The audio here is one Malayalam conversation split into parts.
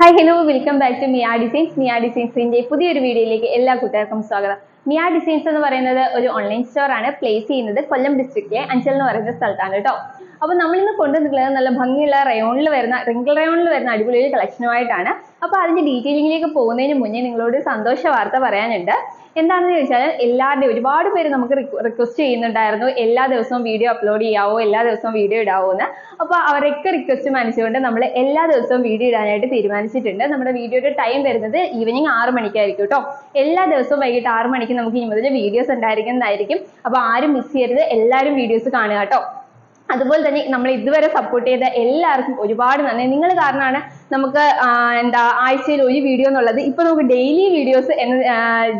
Hi hello welcome back to Mia designs Mia ഡിസൈൻസിന്റെ പുതിയൊരു വീഡിയോയിലേക്ക് എല്ലാ കൂട്ടുകാർക്കും സ്വാഗതം. മിയ ഡിസൈൻസ് എന്ന് പറയുന്നത് ഒരു ഓൺലൈൻ സ്റ്റോർ ആണ്. പ്ലേസ് ചെയ്യുന്നത് കൊല്ലം ഡിസ്ട്രിക്റ്റിലെ അഞ്ചൽ എന്ന് പറയുന്ന സ്ഥലത്താണ് കേട്ടോ. അപ്പോൾ നമ്മളിന്ന് കൊണ്ടുവന്നിട്ടുള്ളത് നല്ല ഭംഗിയുള്ള റയോണിൽ വരുന്ന റിങ്കിൾ റയോണിൽ വരുന്ന അടിപൊളി ഒരു കളക്ഷനുമായിട്ടാണ് അപ്പോൾ അതിന്റെ ഡീറ്റെയിലിംഗിലേക്ക് പോകുന്നതിന് മുന്നേ നിങ്ങളോട് സന്തോഷ വാർത്ത പറയാനുണ്ട്. എന്താണെന്ന് ചോദിച്ചാൽ എല്ലാവരുടെയും ഒരുപാട് പേര് നമുക്ക് റിക്വസ്റ്റ് ചെയ്യുന്നുണ്ടായിരുന്നു. എല്ലാ ദിവസവും വീഡിയോ അപ്ലോഡ് ചെയ്യാവോ എല്ലാ ദിവസവും വീഡിയോ ഇടാവോ എന്ന്. അപ്പോൾ അവരൊക്കെ റിക്വസ്റ്റ് മനസ്സുകൊണ്ട് നമ്മൾ എല്ലാ ദിവസവും വീഡിയോ ഇടാനായിട്ട് തീരുമാനിച്ചിട്ടുണ്ട്. നമ്മുടെ വീഡിയോയുടെ ടൈം വരുന്നത് ഈവനിങ് ആറ് മണിക്കായിരിക്കും കേട്ടോ എല്ലാ ദിവസവും വൈകിട്ട് ആറ് മണിക്ക് നമുക്ക് ഇനി മുതൽ വീഡിയോസ് ഉണ്ടായിരിക്കുന്നതായിരിക്കും. അപ്പോൾ ആരും മിസ് ചെയ്യരുത്. എല്ലാവരും വീഡിയോസ് കാണുക കേട്ടോ അതുപോലെ തന്നെ നമ്മൾ ഇതുവരെ സപ്പോർട്ട് ചെയ്ത എല്ലാവർക്കും ഒരുപാട് നന്ദി. നിങ്ങൾ കാരണമാണ് നമുക്ക് എന്താ ആഴ്ചയിൽ ഒരു വീഡിയോ എന്നുള്ളത് ഇപ്പൊ നമുക്ക് ഡെയിലി വീഡിയോസ് എന്ന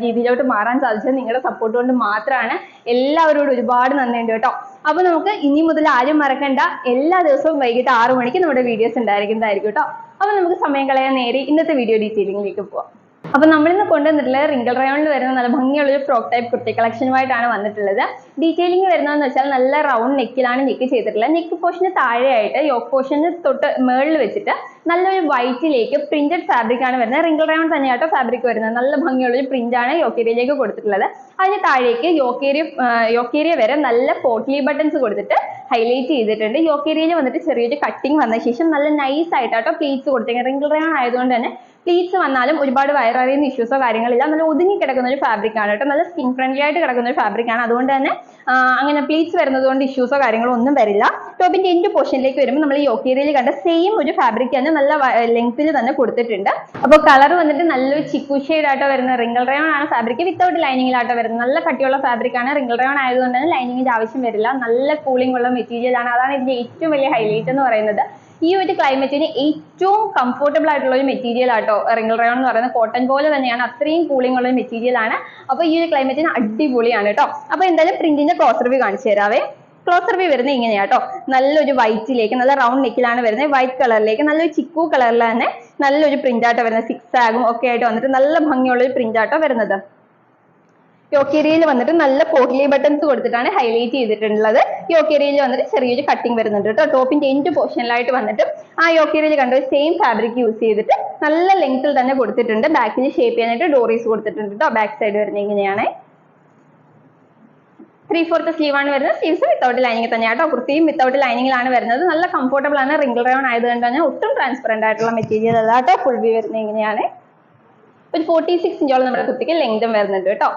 രീതിയിലോട്ട് മാറാൻ സാധിച്ചത് നിങ്ങളുടെ സപ്പോർട്ട് കൊണ്ട് മാത്രമാണ് എല്ലാവരോടും ഒരുപാട് നന്ദി ഉണ്ട് കേട്ടോ. അപ്പൊ നമുക്ക് ഇനി മുതൽ ആരും മറക്കണ്ട. എല്ലാ ദിവസവും വൈകിട്ട് ആറു മണിക്ക് നമ്മുടെ വീഡിയോസ് ഉണ്ടായിരിക്കുന്നതായിരിക്കും കേട്ടോ. അപ്പൊ നമുക്ക് സമയം കളയാൻ നേരെ ഇന്നത്തെ വീഡിയോ ഡീറ്റെയിലിംഗിലേക്ക് പോവാം. അപ്പൊ നമ്മളിന്ന് കൊണ്ടുവന്നിട്ടുള്ള റിങ്കിൾ റയോണിൽ വരുന്ന നല്ല ഭംഗിയുള്ള ഒരു ഫ്രോക്ക് ടൈപ്പ് കുർത്തി കളക്ഷനുമായിട്ടാണ് വന്നിട്ടുള്ളത്. ഡീറ്റെയിലിംഗ് വരുന്നതെന്ന് വെച്ചാൽ നല്ല റൗണ്ട് നെക്കിലാണ് നെക്ക് ചെയ്തിട്ടുള്ളത്. നെക്ക് പോർഷന് താഴെയായിട്ട് യോക്ക് പോർഷന് തൊട്ട് മേളിൽ വെച്ചിട്ട് നല്ലൊരു വൈറ്റിലേക്ക് പ്രിന്റഡ് ഫാബ്രിക് ആണ് വരുന്നത്. റിങ്കിൾ റയോൺ തന്നെയാട്ടോ ഫാബ്രിക് വരുന്നത്. നല്ല ഭംഗിയുള്ള ഒരു പ്രിന്റ് ആണ് യോക്കേരിയയിലേക്ക് കൊടുത്തിട്ടുള്ളത്. അതിന് താഴേക്ക് യോക്കേരിയ യോക്കേരിയ വരെ നല്ല പോട്ട്ലി ബട്ടൺസ് കൊടുത്തിട്ട് ഹൈലൈറ്റ് ചെയ്തിട്ടുണ്ട്. യോക്കേരിയയിൽ വന്നിട്ട് ചെറിയൊരു കട്ടിങ് വന്ന ശേഷം നല്ല നൈസ് ആയിട്ടാട്ടോ പ്ലീറ്റ്സ് കൊടുത്തിരിക്കുന്നത് റിങ്കിൾ റയോൺ ആയതുകൊണ്ട് തന്നെ പ്ലീറ്റ്സ് വന്നാലും ഒരുപാട് വയറിയുന്ന ഇഷ്യൂസോ കാര്യങ്ങളില്ല. നല്ല ഒതുങ്ങി കിടക്കുന്ന ഒരു ഫാബ്രിക് ആണ് കേട്ടോ. നല്ല സ്കിൻ ഫ്രണ്ട്ലി ആയിട്ട് കിടക്കുന്ന ഒരു ഫാബ്രിക് ആണ്. അതുകൊണ്ട് തന്നെ അങ്ങനെ പ്ലീറ്റ്സ് വരുന്നത് കൊണ്ട് ഇഷ്യൂസോ കാര്യങ്ങളോ ഒന്നും വരില്ല. ടോപ്പിന്റെ എൻഡ് പോർഷനിലേക്ക് വരുമ്പോൾ നമ്മൾ യോക്കേരിയയിൽ കണ്ട സെയിം ഒരു ഫാബ്രിക് തന്നെ നല്ല ലെങ്ത്തിൽ തന്നെ കൊടുത്തിട്ടുണ്ട്. അപ്പോൾ കളർ വന്നിട്ട് നല്ലൊരു ചിക്കു ഷെയ്ഡ് ആട്ടോ വരുന്നത്. റിങ്കിൾ റയോൺ ആണ് ഫാബ്രിക് വിത്തൗട്ട് ലൈനിങ്ങിലാട്ടോ വരുന്നത്. നല്ല കട്ടിയുള്ള ഫാബ്രിക് ആണ്. റിങ്കിൾ റയോൺ ആയതുകൊണ്ട് തന്നെ ലൈനിങ്ങിന്റെ ആവശ്യം വരില്ല. നല്ല കൂളിംഗ് ഉള്ള മെറ്റീരിയൽ ആണ്. അതാണ് ഇതിന്റെ ഏറ്റവും വലിയ ഹൈലൈറ്റ് എന്ന് പറയുന്നത്. ഈ ഒരു ക്ലൈമറ്റിന് ഏറ്റവും കംഫർട്ടബിൾ ആയിട്ടുള്ള ഒരു മെറ്റീരിയൽ ആട്ടോ റിംഗിൾ റയോൺ എന്ന് പറയുന്നത് കോട്ടൺ പോലെ തന്നെയാണ് അത്രയും കൂളിംഗ് ഉള്ള ഒരു മെറ്റീരിയൽ ആണ്. അപ്പോൾ ഈ ഒരു ക്ലൈമറ്റിന് അടിപൊളിയാണ് കേട്ടോ അപ്പോൾ എന്തായാലും പ്രിന്റിന്റെ ക്ലോസ് റിവ്യൂ കാണിച്ചു തരാവേ. ക്ലോസ് റിവ്യൂ വരുന്നത് ഇങ്ങനെയാട്ടോ നല്ലൊരു വൈറ്റിലേക്ക് നല്ല റൗണ്ട് നെക്കിലാണ് വരുന്നത്. വൈറ്റ് കളറിലേക്ക് നല്ലൊരു ചിക്കു കളറിൽ തന്നെ നല്ലൊരു പ്രിന്റ് ആട്ടോ വരുന്നത്. സിക്സ് ആഗും ഒക്കെ ആയിട്ട് വന്നിട്ട് നല്ല ഭംഗിയുള്ള ഒരു പ്രിന്റ് ആട്ടോ വരുന്നത്. യോക്കേരിയയിൽ വന്നിട്ട് നല്ല പോട്ട്ലി ബട്ടൺസ് കൊടുത്തിട്ടാണ് ഹൈലൈറ്റ് ചെയ്തിട്ടുള്ളത്. യോക്കേരിയയിൽ വന്നിട്ട് ചെറിയൊരു കട്ടിങ് വരുന്നുണ്ട് കേട്ടോ. ടോപ്പിന്റെ എൻഡ് പോർഷനിലായിട്ട് വന്നിട്ട് ആ യോക്കേരിയയിൽ കണ്ട സെയിം ഫാബ്രിക് യൂസ് ചെയ്തിട്ട് നല്ല ലെങ്ത്തിൽ തന്നെ കൊടുത്തിട്ടുണ്ട്. ബാക്കിൽ ഷേപ്പ് ചെയ്യാനായിട്ട് ഡോറീസ് കൊടുത്തിട്ടുണ്ട് കേട്ടോ. ബാക്ക് സൈഡ് വരുന്നത് ഇങ്ങനെയാണ്. ത്രീ ഫോർത്ത് സ്ലീവ് ആണ് വരുന്നത്. സ്ലീവ്സ് വിത്തൗട്ട് ലൈനിങ് തന്നെയാണ് കേട്ടോ. കുർത്തിയും വിത്തൗട്ട് ലൈനിങ്ങിലാണ് വരുന്നത്. നല്ല കംഫർട്ടബിൾ ആണ്. റിംഗിൾ റയോൺ ആയതുകൊണ്ട് തന്നെ ഒട്ടും ട്രാൻസ്പെറന്റ് ആയിട്ടുള്ള മെറ്റീരിയൽ അല്ല കേട്ടോ. ഫുൾ വ്യൂ വരുന്നത് ഇങ്ങനെയാണ്. ഒരു ഫോർട്ടി സിക്സ് ഇഞ്ചോളം നമ്മുടെ കുർത്തിക്ക് ലെങ്തും വരുന്നുണ്ട് കേട്ടോ.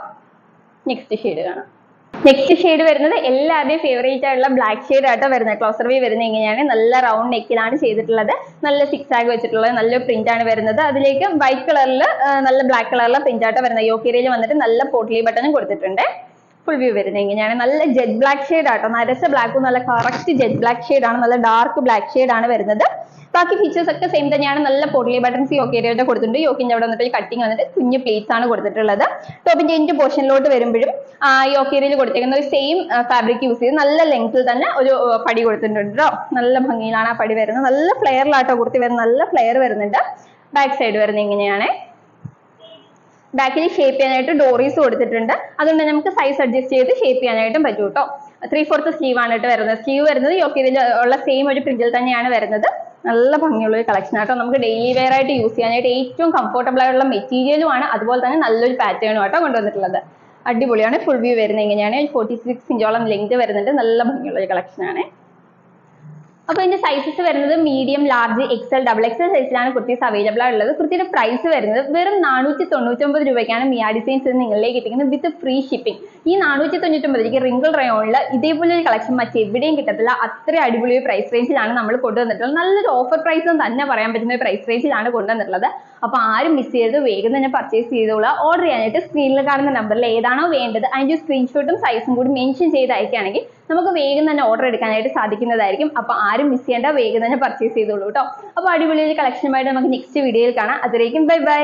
നെക്സ്റ്റ് ഷെയ്ഡ് കാണാം. നെക്സ്റ്റ് ഷെയ്ഡ് വരുന്നത് എല്ലാവരുടെയും ഫേവറേറ്റ് ആയിട്ടുള്ള ബ്ലാക്ക് ഷെയ്ഡ് ആയിട്ടോ വരുന്നത്. ക്ലോസർ വി വരുന്നത് ഇങ്ങനെയാണ്. നല്ല റൗണ്ട് നെക്കിലാണ് ചെയ്തിട്ടുള്ളത്. നല്ല സിക്സ് ആഗ് വെച്ചിട്ടുള്ളത്. നല്ല പ്രിന്റ് ആണ് വരുന്നത്. അതിലേക്ക് വൈറ്റ് കളറിൽ നല്ല ബ്ലാക്ക് കളറിലെ പ്രിന്റ് ആയിട്ടോ വരുന്നത്. യോക്കേരിയയിൽ വന്നിട്ട് നല്ല പോട്ട്ലി ബട്ടണും കൊടുത്തിട്ടുണ്ട്. ഫുൾ വ്യൂ വരുന്നത്. ഇങ്ങനെയാണ് നല്ല ജെറ്റ് ബ്ലാക്ക് ഷെയ്ഡ് ആട്ടോ. നരച്ച ബ്ലാക്കും നല്ല കറക്റ്റ് ജെറ്റ് ബ്ലാക്ക് ഷെയ്ഡ് ആണ്. നല്ല ഡാർക്ക് ബ്ലാക്ക് ഷെയ്ഡ് ആണ് വരുന്നത്. ബാക്കി ഫീച്ചേഴ്സ് ഒക്കെ സെയിം തന്നെയാണ്. നല്ല പോട്ട്ലി ബട്ടൺസ് യോക്കേരിയായിട്ട് കൊടുത്തിട്ടുണ്ട്. യോക്കിന്റെ അവിടെ വന്നിട്ട് കട്ടിങ് വന്നിട്ട് കുഞ്ഞു പ്ലേറ്റ്സ് ആണ് കൊടുത്തിട്ടുള്ളത്. ടോപ്പിന്റെ എന്റെ പോർഷനിലോട്ട് വരുമ്പോഴും യോക്കേരിയയിൽ കൊടുത്തേക്കുന്ന ഒരു സെയിം ഫാബ്രിക് യൂസ് ചെയ്ത് നല്ല ലെങ്ത്തിൽ തന്നെ ഒരു പടി കൊടുത്തിട്ടുണ്ട് കേട്ടോ നല്ല ഭംഗിയിലാണ് ആ പടി വരുന്നത്. നല്ല ഫ്ലെയറിലാട്ടോ കുർത്തി വരുന്നത്. നല്ല ഫ്ലെയർ വരുന്നുണ്ട്. ബാക്ക് സൈഡ് വരുന്നത് ഇങ്ങനെയാണ്. ബാക്കിൽ ഷേപ്പ് ചെയ്യാനായിട്ട് ഡോറീസ് കൊടുത്തിട്ടുണ്ട്. അതുകൊണ്ട് നമുക്ക് സൈസ് അഡ്ജസ്റ്റ് ചെയ്ത് ഷേപ്പ് ചെയ്യാനായിട്ടും പറ്റും കേട്ടോ ത്രീ ഫോർത്ത് സ്ലീവ് ആണ് കേട്ടോ വരുന്നത്. സ്ലീവ് വരുന്നത് യോക്കിന്റെ ഉള്ള സെയിം ഒരു പ്രിന്റിൽ തന്നെയാണ് വരുന്നത്. നല്ല ഭംഗിയുള്ള ഒരു കളക്ഷൻ ആട്ടോ നമുക്ക് ഡെയിലി വെയർ ആയിട്ട് യൂസ് ചെയ്യാനായിട്ട് ഏറ്റവും കംഫർട്ടബിൾ ആയിട്ടുള്ള മെറ്റീരിയലും ആണ്. അതുപോലെ തന്നെ നല്ലൊരു പാറ്റേണും ആട്ടോ കൊണ്ടുവന്നിട്ടുള്ളത്. അടിപൊളിയാണ്. ഫുൾ വ്യൂ വരുന്നത് ഇങ്ങനെയാണ് ഫോർട്ടി സിക്സ് ഇഞ്ചോളം ലെങ്ത് വരുന്നുണ്ട്. നല്ല ഭംഗിയുള്ള ഒരു കളക്ഷൻ ആണ് അപ്പൊ ഇതിന്റെ സൈസസ് വരുന്നത് medium large XL double XL സൈസിലാണ് കുർത്തീസ് അവൈലബിൾ ആയിട്ടുള്ളത്. കുർത്തിയുടെ പ്രൈസ് വരുന്നത് വെറും നാനൂറ്റി തൊണ്ണൂറ്റൊമ്പത് രൂപയ്ക്കാണ് മിയാ ഡിസൈൻസ് നിങ്ങളിലേക്ക് എത്തിക്കുന്നത് വിത്ത് ഫ്രീ ഷിപ്പിംഗ് ഈ നാനൂറ്റി തൊണ്ണൂറ്റൊമ്പത് രൂപയ്ക്ക് റിങ്കിൾ റയോണിൽ ഇതേപോലെ ഒരു കളക്ഷൻ മറ്റെവിടെയും കിട്ടത്തില്ല. അത്ര അടിപൊളി പ്രൈസ് റേഞ്ചിലാണ് നമ്മൾ കൊണ്ടുവന്നിട്ടുള്ളത്. നല്ലൊരു ഓഫർ പ്രൈസ് തന്നെ പറയാൻ പറ്റുന്ന പ്രൈസ് റേഞ്ചിലാണ് കൊണ്ടുവന്നിട്ടുള്ളത്. അപ്പൊ ആരും മിസ് ചെയ്യരുത്. വേഗം തന്നെ പർച്ചേസ് ചെയ്തോളൂ. ഓർഡർ ചെയ്യാനായിട്ട് സ്ക്രീനിൽ കാണുന്ന നമ്പറിൽ ഏതാണോ വേണ്ടത്. അതിന്റെ സ്ക്രീൻഷോട്ടും സൈസും കൂടി മെൻഷൻ ചെയ്ത് അയക്കുകയാണെങ്കിൽ നമുക്ക് വേഗം തന്നെ ഓർഡർ എടുക്കാനായിട്ട് സാധിക്കുന്നതായിരിക്കും. അപ്പൊ ആരും മിസ് ചെയ്യേണ്ട. വേഗം തന്നെ പർച്ചേസ് ചെയ്തോളൂ കേട്ടോ. അപ്പൊ അടിപൊളി ഒരു കളക്ഷനുമായിട്ട് നമുക്ക് നെക്സ്റ്റ് വീഡിയോയിൽ കാണാം. അതിലേക്കും ബൈ ബൈ